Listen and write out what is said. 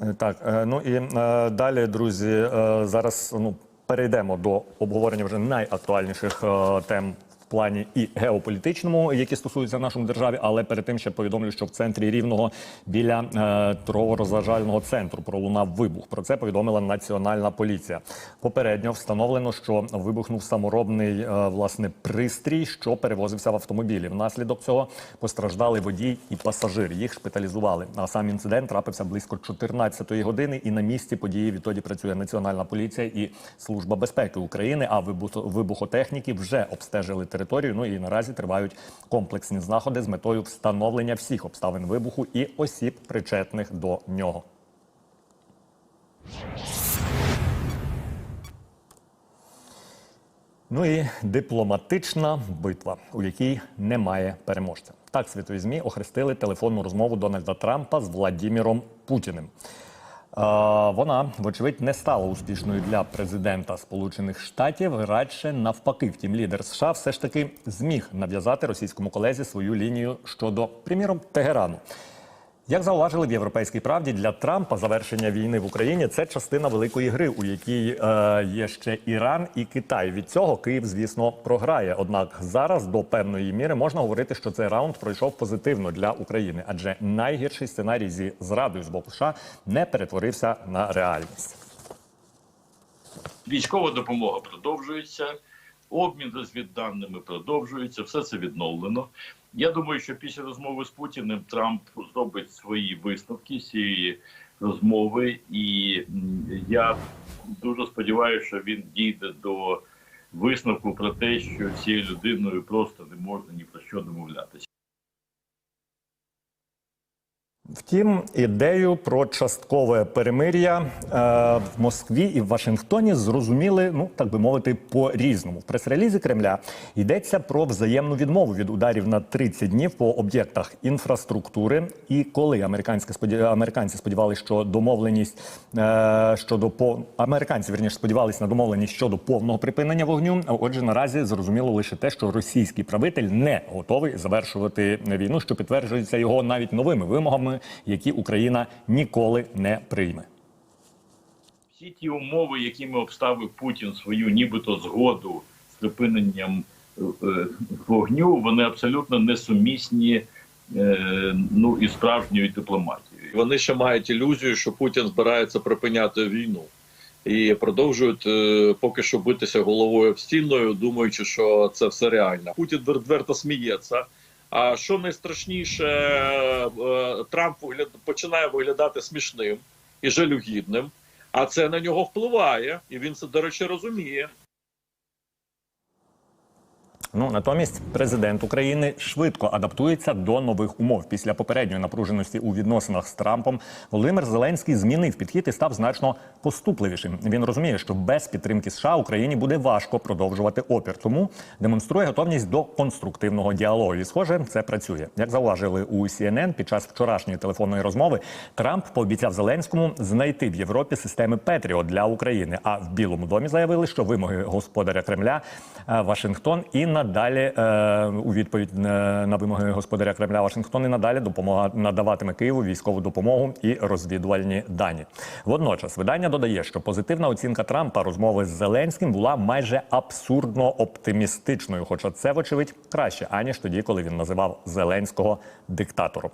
Е, Так, е, ну і е, далі, друзі, зараз ну перейдемо до обговорення вже найактуальніших тем. Плані і геополітичному, які стосуються нашої держави, але перед тим ще повідомлю, що в центрі рівного біля е, торгово-розважального центру пролунав вибух. Про це повідомила національна поліція. Попередньо встановлено, що вибухнув саморобний е, власне пристрій, що перевозився в автомобілі. Внаслідок цього постраждали водій і пасажир. Їх шпиталізували. А сам інцидент трапився близько 14-ї години. І на місці події відтоді працює національна поліція і служба безпеки України. А вибухо- вибухотехніки вже обстежили територію. Ну і наразі тривають комплексні заходи з метою встановлення всіх обставин вибуху і осіб, причетних до нього. Ну і дипломатична битва, у якій немає переможця. Так світові змі охрестили телефонну розмову Дональда Трампа з Владіміром Путіним. Вона, вочевидь, не стала успішною для президента Сполучених Штатів. Радше навпаки, втім, лідер США все ж таки зміг нав'язати російському колезі свою лінію щодо, приміром, Тегерану. Як зауважили в європейській правді, для Трампа завершення війни в Україні це частина великої гри, у якій е, є ще Іран і Китай. Від цього Київ, звісно, програє. Однак зараз до певної міри можна говорити, що цей раунд пройшов позитивно для України, адже найгірший сценарій зі зрадою з боку США не перетворився на реальність. Військова допомога продовжується, обмін розвідданими продовжується, все це відновлено. Я думаю, що після розмови з Путіним Трамп зробить свої висновки з цієї розмови, і я дуже сподіваюся, що він дійде до висновку про те, що цією людиною просто не можна ні про що домовлятися. Втім, ідею про часткове перемир'я е, в Москві і в Вашингтоні зрозуміли, ну так би мовити, по різному. В прес-релізі Кремля йдеться про взаємну відмову від ударів на 30 днів по об'єктах інфраструктури. І коли американські споді... американці сподівалися, що домовленість е, щодо по американці верніше сподівалися на домовленість щодо повного припинення вогню. Отже, наразі зрозуміло лише те, що російський правитель не готовий завершувати війну, що підтверджується його навіть новими вимогами, які Україна ніколи не прийме. всі ті умови, якими обставив Путін свою нібито згоду з припиненням е, вогню, вони абсолютно несумісні е, ну і справжньою дипломатією. Вони ще мають ілюзію, що Путін збирається припиняти війну і продовжують е, поки що битися головою в стіною, думаючи, що це все реально. Путін відверто сміється. А що найстрашніше, е, Трамп починає виглядати смішним і жалюгідним, а це на нього впливає, і він це, до речі, розуміє. Ну натомість президент України швидко адаптується до нових умов. Після попередньої напруженості у відносинах з Трампом Володимир Зеленський змінив підхід і став значно поступливішим. Він розуміє, що без підтримки США Україні буде важко продовжувати опір, тому демонструє готовність до конструктивного діалогу. І схоже, це працює. Як зауважили у CNN під час вчорашньої телефонної розмови, Трамп пообіцяв Зеленському знайти в Європі системи Петріот для України. А в Білому домі заявили, що вимоги господаря Кремля е, Вашингтон і надалі е, у відповідь е, на вимоги господаря Кремля Вашингтон і надалі допомога надаватиме Києву військову допомогу і розвідувальні дані. Водночас видання додає, що позитивна оцінка Трампа розмови з Зеленським була майже абсурдно оптимістичною, хоча це вочевидь краще аніж тоді, коли він називав Зеленського диктатором.